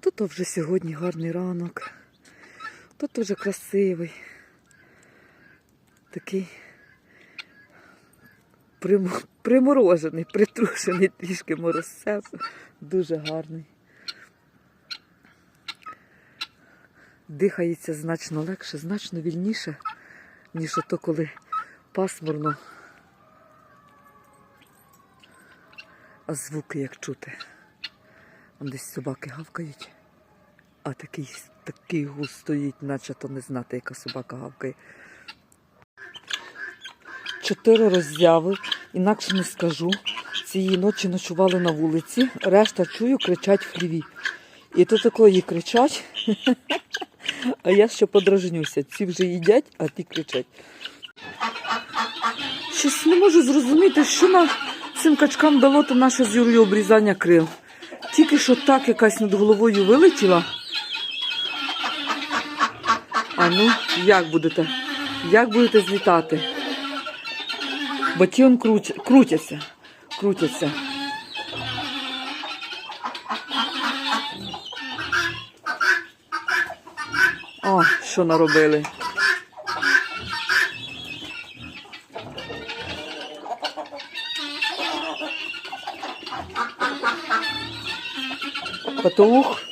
Тут вже сьогодні гарний ранок. Тут дуже красивий. Такий приморожений, притрушений трішки морозцем. Дуже гарний. Дихається значно легше, значно вільніше, ніж ото коли пасмурно. А звуки як чути. Вон десь собаки гавкають, а такий, такий гус стоїть, наче то не знати, яка собака гавкає. Чотири роззяви, інакше не скажу. Цієї ночі ночували на вулиці, решта чую, кричать в хліві. І то такої кричать, а я ще подражнюся. Ці вже їдять, а ті кричать. Щось не можу зрозуміти, що на цим качкам дало то наше з Юрою обрізання крил. Тільки що так якась над головою вилетіла. А ну, як будете? Як будете злітати? Бо ті он круть, крутяться, крутяться. О, що наробили. Петух.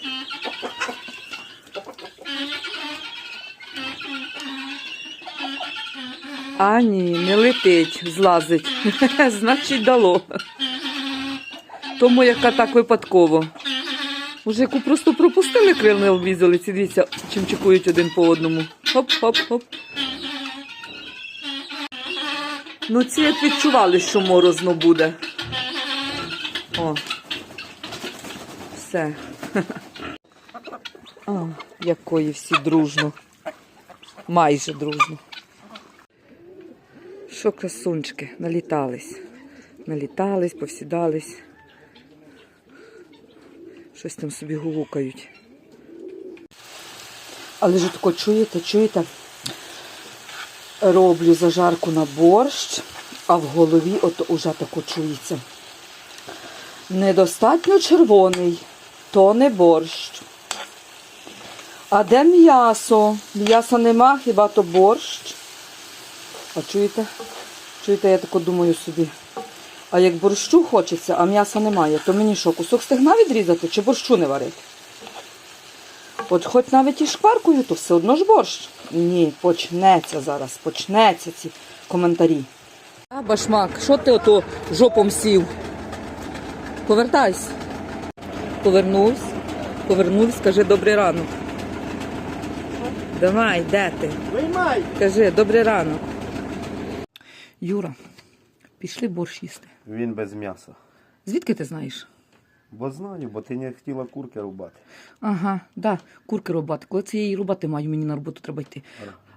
А ні, не летить, злазить. Значить, дало. Тому яка так випадково. Уже яку просто пропустили крил не обрізали, ці дивіться, чим чекують один по одному. Хоп-хоп-хоп. Ну, ці як відчували, що морозно буде. О. Все. О, якої всі дружно. Майже дружно. Що красунчики, налітались. Налітались, повсідались. Щось там собі гукають. Але ж тако чуєте, чуєте? Роблю зажарку на борщ, а в голові от уже тако чується. Недостатньо червоний, то не борщ. А де м'ясо? М'яса нема, хіба то борщ? А чуєте? Чуєте, я тако думаю собі. А як борщу хочеться, а м'яса немає, то мені що, кусок стегна відрізати чи борщу не варити? От хоч навіть і шкваркою, то все одно ж борщ. Ні, почнеться зараз, почнеться ці коментарі. А, башмак, що ти ото жопом сів? Повертайся. Повернусь, повернусь, скажи добрий ранок. Давай, де ти? Виймай! Кажи, добрий ранок. Юра, пішли борщ їсти. Він без м'яса. Звідки ти знаєш? Бо знаю, бо ти не хотіла курки рубати. Ага, да, курки рубати. Коли це я її рубати маю, мені на роботу треба йти.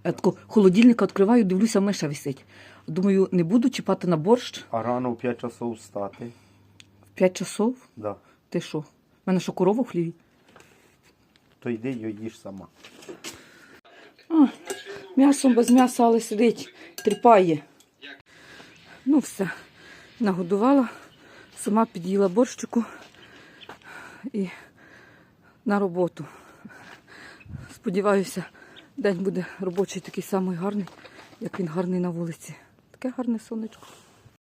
Я тако холодильника відкриваю, дивлюся, миша висить. Думаю, не буду чіпати на борщ А рано в 5 часов встати. в 5 часов. Да. Ти що? Мене що корова в хліві? То йди й їж сама. А, м'ясом без м'яса, але сидить, тріпає. Ну все, нагодувала, сама під'їла борщику і на роботу. Сподіваюся, день буде робочий такий самий гарний, як він гарний на вулиці. Таке гарне сонечко.